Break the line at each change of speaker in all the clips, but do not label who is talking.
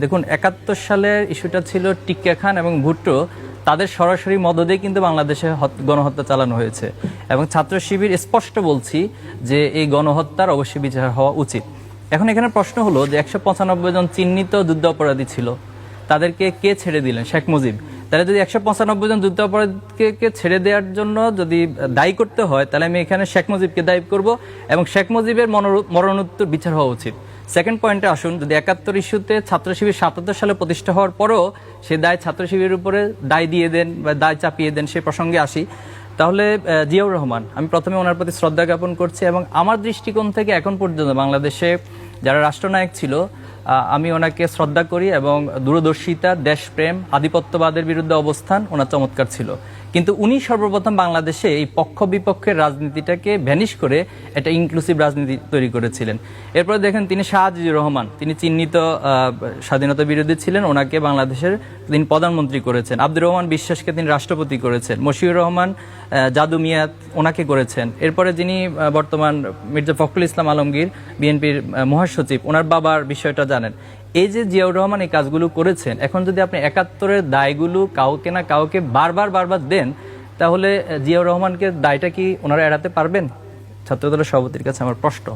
দেখুন, একাত্তর সালের ইস্যুটা ছিল টিক্কা খান এবং ভুট্টো। তাদের সরাসরি মদদে কিন্তু বাংলাদেশে গণহত্যা চালানো হয়েছে। এবং ছাত্র শিবির, স্পষ্ট বলছি যে এই গণহত্যার অবশ্যই বিচার হওয়া উচিত। এখন এখানে প্রশ্ন হলো যে একশো পঁচানব্বই জন চিহ্নিত যুদ্ধ অপরাধী ছিল। তাদেরকে কে ছেড়ে দিলেন? শেখ মুজিব। তাহলে যদি একশো পঁচানব্বই জন যুদ্ধ অপরাধীকে কে ছেড়ে দেওয়ার জন্য যদি দায়ী করতে হয়, তাহলে আমি এখানে শেখ মুজিবকে দায়ী করব এবং শেখ মুজিবের মরণোত্তর বিচার হওয়া উচিত। সেকেন্ড পয়েন্টে আসুন, যদি একাত্তর ইস্যুতে ছাত্র শিবির সাতাত্তর সালে প্রতিষ্ঠা হওয়ার পরও সে দায় ছাত্র শিবিরের উপরে দায় দিয়ে দেন বা দায় চাপিয়ে দেন সে প্রসঙ্গে আসি। তাহলে জিয়াউর রহমান, আমি প্রথমে ওনার প্রতি শ্রদ্ধা জ্ঞাপন করছি এবং আমার দৃষ্টিকোণ থেকে এখন পর্যন্ত বাংলাদেশে যারা রাষ্ট্রনায়ক ছিল আমি ওনাকে শ্রদ্ধা করি এবং দূরদর্শিতা, দেশপ্রেম, আধিপত্যবাদের বিরুদ্ধে অবস্থান ওনার চমৎকার ছিল। কিন্তু উনি সর্বপ্রথম বাংলাদেশে এই পক্ষ বিপক্ষের রাজনীতিটাকে ভ্যানিশ করে একটা ইনক্লুসিভ রাজনীতি তৈরি করেছিলেন। এরপরে দেখেন তিনি শাহ আজিজুর রহমান, তিনি চিহ্নিত স্বাধীনতা বিরোধী ছিলেন, ওনাকে বাংলাদেশের তিনি প্রধানমন্ত্রী করেছেন। আব্দুর রহমান বিশ্বাসকে তিনি রাষ্ট্রপতি করেছেন। মশিউর রহমান জাদু মিয়াত ওনাকে করেছেন। এরপরে যিনি বর্তমান মির্জা ফখরুল ইসলাম আলমগীর, বিএনপির মহাসচিব, ওনার বাবার বিষয়টা জানেন। এই যে জিয়াউর রহমান এই কাজগুলো করেছেন, এখন যদি আপনি একাত্তরের দায়গুলো কাউকে না কাউকে বারবার বারবার দেন, তাহলে জিয়াউর রহমানকে দায়টা কি ওনারা এড়াতে পারবেন? ছাত্রদলের সভাপতির কাছে আমার প্রশ্ন।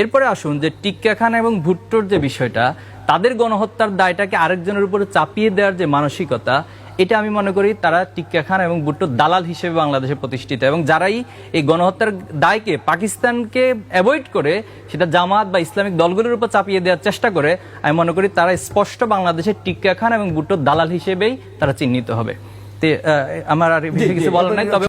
এরপরে আসুন যে টিক্কা খান এবং ভুট্টোর যে বিষয়টা, তাদের গণহত্যার দায়টাকে আরেকজনের উপরে চাপিয়ে দেওয়ার যে মানসিকতা এটা আমি মনে করি তারা টিক্কা খান এবং ভুট্টোর দালাল হিসেবে বাংলাদেশে প্রতিষ্ঠিত। এবং যারাই এই গণহত্যার দায়কে পাকিস্তানকে অ্যাভয়েড করে সেটা জামাত বা ইসলামিক দলগুলোর উপর চাপিয়ে দেওয়ার চেষ্টা করে আমি মনে করি তারা স্পষ্ট বাংলাদেশের টিক্কা খান এবং ভুট্টোর দালাল হিসেবেই তারা চিহ্নিত হবে। আমার আর কিছু বলার নাই তবে